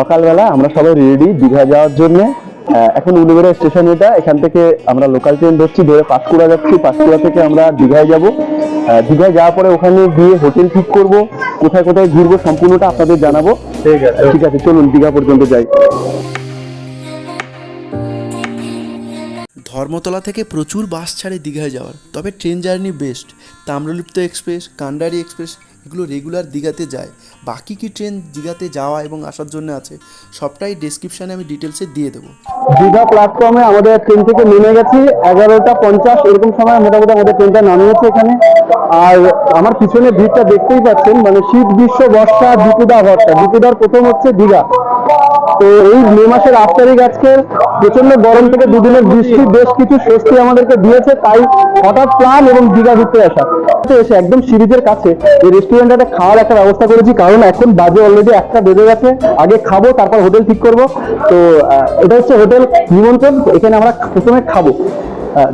সকালবেলা আমরা সবাই রেডি দীঘা যাওয়ার জন্য। এখন উলুবেড়া স্টেশন এটা এখান থেকে আমরা লোকাল ট্রেন ধরছি ধরে পাঁশকুড়া যাচ্ছি। পাঁশকুড়া থেকে আমরা দীঘায় যাব। দীঘায় যাওয়ার পরে ওখানে গিয়ে হোটেল ঠিক করব। কোথায় কোথায় ঘুরবো সম্পূর্ণটা আপনাদের জানাব। ঠিক আছে। ঠিক আছে চলুন দীঘা পর্যন্ত যাই। ধর্মতলা থেকে প্রচুর বাস ছাড়ে দীঘায় যাওয়ার। তবে train journey best. Tamralipta express Kandari express এগুলো রেগুলার দীঘাতে যায়। বাকি কি ট্রেন দীঘাতে যাওয়া এবং আসার জন্য আছে, সবটাই ডেসক্রিপশানে আমি ডিটেলসে দিয়ে দেবো। দীঘা প্ল্যাটফর্মে আমাদের ট্রেন থেকে নেমে গেছি, এগারোটা পঞ্চাশ, এরকম সময় মোটামুটি আমাদের ট্রেনটা নামিয়েছে এখানে। আর আমার পিছনে ভিড়টা দেখতেই পাচ্ছেন মানে শীত, গ্রীষ্ম, বর্ষা দীপুদা ভরসা দীপুদার প্রথম হচ্ছে দীঘা। তো এই মে মাসের আট তারিখ আজকে প্রচণ্ড গরম থেকে দুদিনের বৃষ্টি, বেশ কিছু স্বস্তি আমাদেরকে দিয়েছে, তাই হঠাৎ প্ল্যান এবং দীঘা ঘুরতে আসা। এসে একদম সিরিজের কাছে এই রেস্টুরেন্টে খাওয়ার একটা ব্যবস্থা করেছি, কারণ এখন বাজে অলরেডি একটা বেজে গেছে, আগে খাব, তারপর হোটেল ঠিক করব। তো এটা হচ্ছে হোটেল নিমন্ত্রণ এখানে আমরা প্রথমে খাব।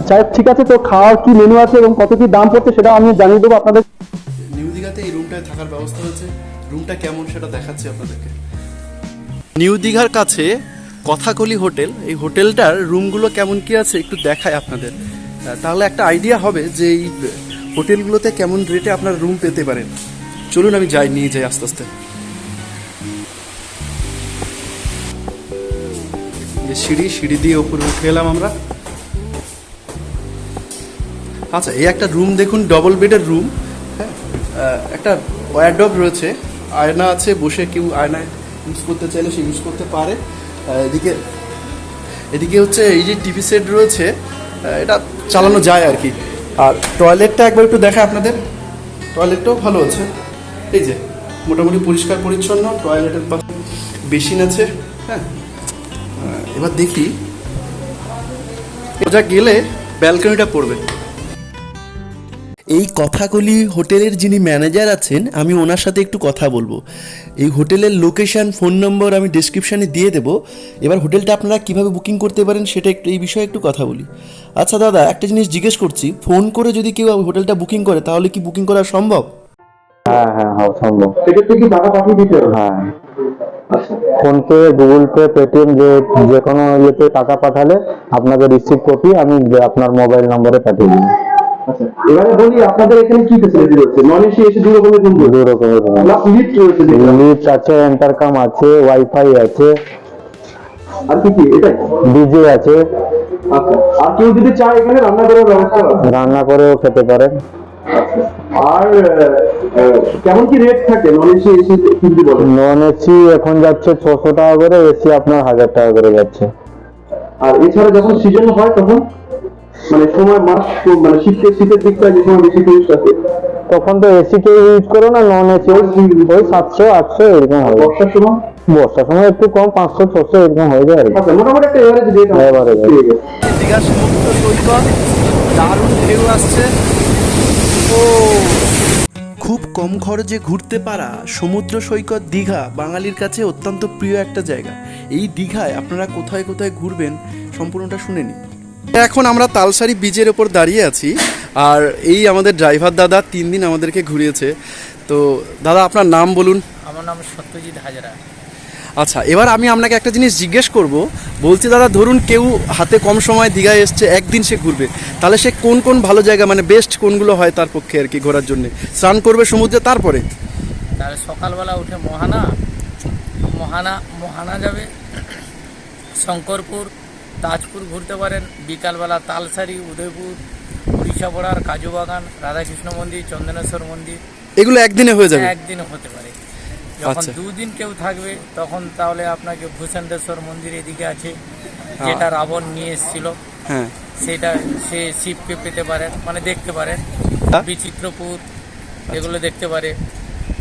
যাই ঠিক আছে, তো খাওয়ার কি মেনু আছে এবং কত কি দাম পড়ছে সেটা আমি জানিয়ে দেবো আপনাদের। নিউ দীঘাতে এই রুমটায় থাকার ব্যবস্থা হয়েছে। রুমটা কেমন সেটা দেখাচ্ছি আপনাদেরকে। নিউ দীঘার কাছে কথাকলি হোটেল। এই হোটেলটার রুমগুলো কেমন কি আছে একটু দেখায় আপনাদের। তাহলে একটা আইডিয়া হবে যে এই হোটেলগুলোতে কেমন রেটে আপনার রুম পেতে পারেন। চলুন আমি যাই, নিয়ে যাই আস্তে আস্তে। যে সিঁড়ি সিঁড়ি দিয়ে উপরে উঠে এলাম আমরা। আচ্ছা এই একটা রুম দেখুন ডবল বেডের রুম হ্যাঁ একটা ওয়ারডব রয়েছে। আয়না আছে, বসে কেউ আয়নায় ইউজ করতে চাইলে সে ইউজ করতে পারে। এদিকে এদিকে হচ্ছে এই যে টিভি সেট রয়েছে এটা চালানো যায় আর কি। আর টয়লেটটা একবার একটু দেখা আপনাদের। টয়লেটটাও ভালো আছে। এই যে, মোটামুটি পরিষ্কার পরিচ্ছন্ন টয়লেটের পাশে বেসিন আছে। হ্যাঁ। এবার দেখি। সোজা গেলে ব্যালকনিটা পড়বে। এই কথাকলি হোটেলের যিনি ম্যানেজার আছেন আমি ওনার সাথে একটু কথা বলব। এই হোটেলের লোকেশন ফোন নম্বর আমি ডিসক্রিপশানে দিয়ে দেবো। এবার হোটেলটা আপনারা কীভাবে বুকিং করতে পারেন সেটা একটু এই বিষয়ে একটু কথা বলি। আচ্ছা দাদা একটা জিনিস জিজ্ঞেস করছি ফোন করে যদি কেউ হোটেলটা বুকিং করে তাহলে কি বুকিং করা সম্ভব? হ্যাঁ হ্যাঁ হ্যাঁ সম্ভব। সেক্ষেত্রে কি টাকা পাঠিয়ে দিতে হবে? হ্যাঁ। আচ্ছা। ফোনপে গুগল পে পেটিএম যে যে কোনো ইয়েতে টাকা পাঠালে আপনাকে রিসিভ কপি আমি আপনার মোবাইল নম্বরে পাঠিয়ে দিই আচ্ছা এবারে বলি আপনাদের এখানে কি রয়েছে? নন এসি এসি দু রকমের রুম দু রয়েছে রকমের লিফট রয়েছে লিফট আছে আছে ওয়াইফাই আছে। আর কি কি? এটাই? ডিজে আছে। আচ্ছা আর কেউ যদি চায় এখানে রান্না করার ব্যবস্থা রান্না করেও খেতে পারেন। আচ্ছা আর কেমন কি রেট থাকে নন এসি এসি কি বলেন? নন এসি এখন যাচ্ছে ছশো টাকা করে এসি আপনার হাজার টাকা করে যাচ্ছে। আর এছাড়া যখন সিজন হয় তখন? মানে সময় মাস মানে শীতের শীতের দিকটা যে সময় বেশি টুরিস্ট তখন তো এসি কেউ ইউজ করো না নন এসি ওই সাতশো আটশো এরকম হবে বর্ষার সময়? বর্ষার সময় একটু কম পাঁচশো ছশো এরকম হয়ে যায় আর কি। আচ্ছা মোটামুটি একটা এভারেজ রেট দীঘার সমুদ্র সৈকত দারুণ ঢেউ আসছে। ও। খুব কম খরচে ঘুরতে পারা সমুদ্র সৈকত দীঘা বাঙালির কাছে অত্যন্ত প্রিয় একটা জায়গা। এই দীঘায় আপনারা কোথায় কোথায় ঘুরবেন সম্পূর্ণটা শুনে নিন। এখন আমরা তালসারি বীজের ওপর দাঁড়িয়ে আছি আর এই আমাদের ড্রাইভার দাদা তিন দিন আমাদেরকে ঘুরিয়েছে। তো দাদা আপনার নাম বলুন। আমার নাম সত্যজিৎ হাজরা। আচ্ছা এবার আমি আপনাকে একটা জিনিস জিজ্ঞেস করব। বলছি দাদা ধরুন কেউ হাতে কম সময় দীঘায় এসছে একদিন সে ঘুরবে। তাহলে সে কোন কোন ভালো জায়গা মানে বেস্ট কোনগুলো হয় তার পক্ষে আর কি ঘোরার জন্য? স্নান করবে সমুদ্রে তারপরে? তাহলে সকালবেলা উঠে মহানা মহানা মহানা যাবে শঙ্করপুর তাজপুর ঘুরতে পারেন। বিকালবেলা তালসারি উদয়পুর উড়িষ্যা বড়ার কাজু বাগান রাধাকৃষ্ণ মন্দির চন্দনেশ্বর মন্দির। এগুলো একদিনে হয়ে যাবে? একদিনে হতে পারে। যখন আচ্ছা। দুদিন কেউ থাকবে তখন তাহলে আপনাকে ভূষণেশ্বর মন্দির এদিকে আছে যেটা রাবণ নিয়ে এসেছিল। হ্যাঁ। সেটা সে শিবকে পেতে পারেন মানে দেখতে পারেন। হ্যাঁ। বিচিত্রপুর এগুলো দেখতে পারে।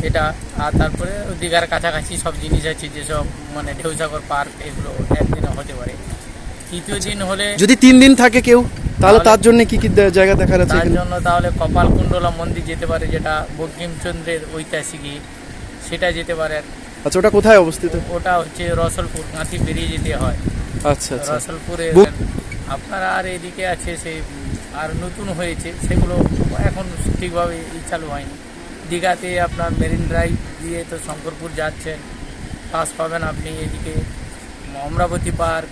এটা আর তারপরে দীঘার কাছাকাছি সব জিনিস আছে যেসব মানে ঢেউসাগর পার্ক এগুলো একদিনে হতে পারে। তৃতীয় দিন হলে যদি তিন দিন থাকে কেউ তাহলে তার জন্য কি কি জায়গা দেখার আছে তার জন্য তাহলে কপালকুণ্ডলা মন্দির যেতে পারে যেটা বঙ্কিমচন্দ্রের ঐতিহাসিক সেটা যেতে পারেন আচ্ছা ওটা কোথায় অবস্থিত? ওটা হচ্ছে রসলপুর কাঁথি বেরিয়ে যেতে হয়। আচ্ছা আচ্ছা। রসলপুরে আপনারা আর এদিকে আছে সেই আর নতুন হয়েছে সেগুলো এখন ঠিকভাবে চালু হয়নি। দীঘাতে আপনার মেরিন ড্রাইভ দিয়ে তো শঙ্করপুর যাচ্ছেন প্লাস পাবেন আপনি এদিকে অমরাবতী পার্ক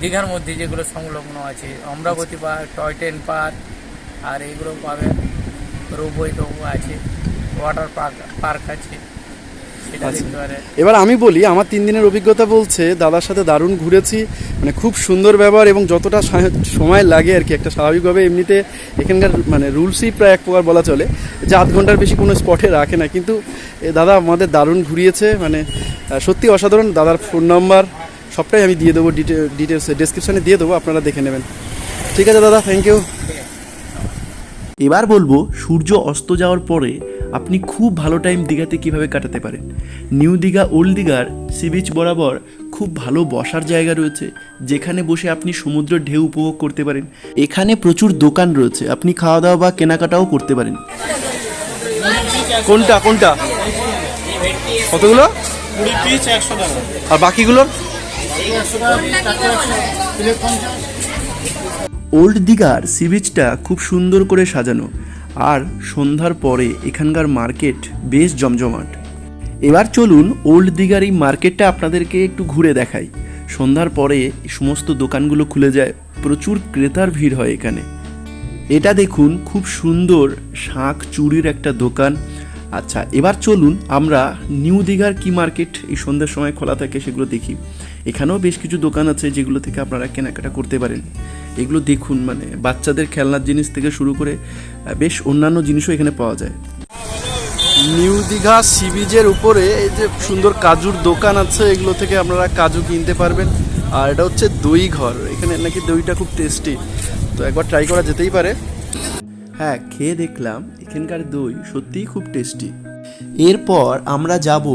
দীঘার মধ্যে যেগুলো সংলগ্ন আছে Amaravati park toy train park আর এগুলো পাবেন রোবই টবু আছে ওয়াটার পার্ক পার্ক আছে আচ্ছা। এবার আমি বলি আমার তিন দিনের অভিজ্ঞতা বলছে দাদার সাথে দারুণ ঘুরেছি মানে খুব সুন্দর ব্যবহার এবং যতটা সময় লাগে আর কি একটা স্বাভাবিকভাবে এমনিতে এখানকার মানে রুলসই প্রায় এক প্রকার বলা চলে যে আধ ঘণ্টার বেশি কোনো স্পটে রাখে না কিন্তু দাদা আমাদের দারুণ ঘুরিয়েছে মানে সত্যি অসাধারণ দাদার ফোন নাম্বার সবটাই আমি দিয়ে দেবো ডিটেলস ডেসক্রিপশানে দিয়ে দেবো আপনারা দেখে নেবেন। ঠিক আছে দাদা থ্যাংক ইউ এবার বলব সূর্য অস্ত যাওয়ার পরে আপনি খুব ভালো টাইম দীঘাতে কীভাবে কাটাতে পারেন? নিউ দীঘা ওল্ড দীঘার সি বিচ বরাবর খুব ভালো বসার জায়গা রয়েছে যেখানে বসে আপনি সমুদ্র ঢেউ উপভোগ করতে পারেন। এখানে প্রচুর দোকান রয়েছে আপনি খাওয়া দাওয়া বা কেনাকাটাও করতে পারেন। কোনটা কোনটা? কতগুলো? আর বাকিগুলোর ওল্ড দীঘার সি বিচটা খুব সুন্দর করে সাজানো আর সন্ধ্যার পরে এখানকার মার্কেট বেশ জমজমাট। এবার চলুন ওল্ড দীঘার এই মার্কেটটা আপনাদেরকে একটু ঘুরে দেখাই। সন্ধ্যার পরে সমস্ত দোকানগুলো খুলে যায়, প্রচুর ক্রেতার ভিড় হয় এখানে। এটা দেখুন খুব সুন্দর শাঁখ চুড়ির একটা দোকান। আচ্ছা এবার চলুন আমরা নিউ দীঘার কি মার্কেট এই সন্ধ্যার সময় খোলা থাকে সেগুলো দেখি। এখানেও বেশ কিছু দোকান আছে যেগুলো থেকে আপনারা কেনাকাটা করতে পারেন। এগুলো দেখুন মানে বাচ্চাদের খেলনার জিনিস থেকে শুরু করে বেশ অন্যান্য জিনিসও এখানে পাওয়া যায়। নিউ দীঘা সি বিচের উপরে এই যে সুন্দর কাজুর দোকান আছে এগুলো থেকে আপনারা কাজু কিনতে পারবেন। আর এটা হচ্ছে দই ঘর এখানে নাকি দইটা খুব টেস্টি তো একবার ট্রাই করা যেতেই পারে। হ্যাঁ খেয়ে দেখলাম এখানকার দই সত্যিই খুব টেস্টি এরপর আমরা যাব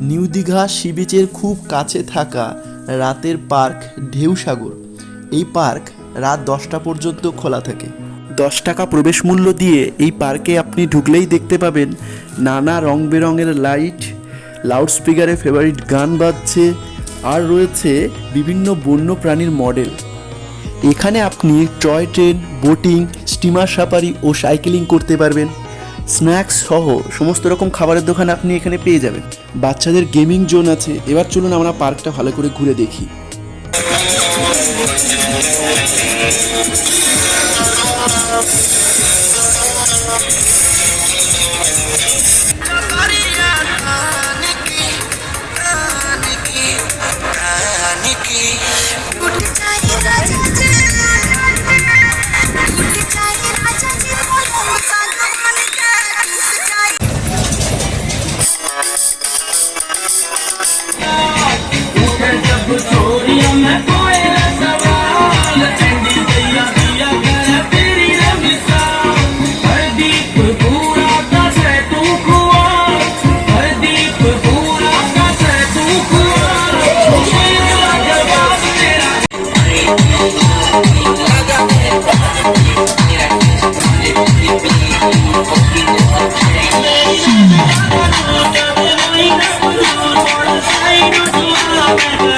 নিউ দীঘা সি বিচের খুব কাছে থাকা রাতের পার্ক ঢেউসাগর। এই পার্ক রাত দশটা পর্যন্ত খোলা থাকে। দশ টাকা প্রবেশ মূল্য দিয়ে এই পার্কে আপনি ঢুকলেই দেখতে পাবেন নানা রং বেরঙের লাইট, লাউডস্পিকারে ফেভারিট গান বাজছে, আর রয়েছে বিভিন্ন বন্য প্রাণীর মডেল। এখানে আপনি toy train, boating, steamer safari ও সাইকেলিং করতে পারবেন। স্ন্যাক্স সহ সমস্ত রকম খাবারের দোকান আপনি এখানে পেয়ে যাবেন। বাচ্চাদের গেমিং জোন আছে, এবার চলুন আমরা পার্কটা ভালো করে ঘুরে দেখি। Oh,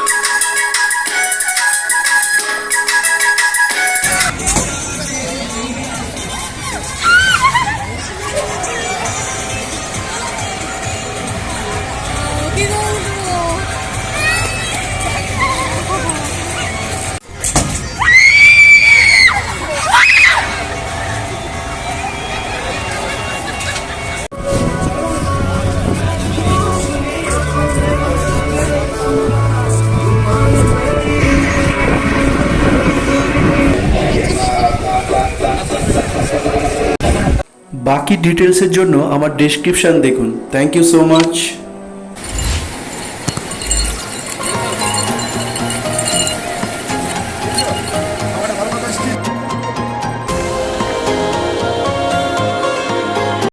বাকি ডিটেলসের জন্য আমার ডিসক্রিপশান দেখুন। Thank you so much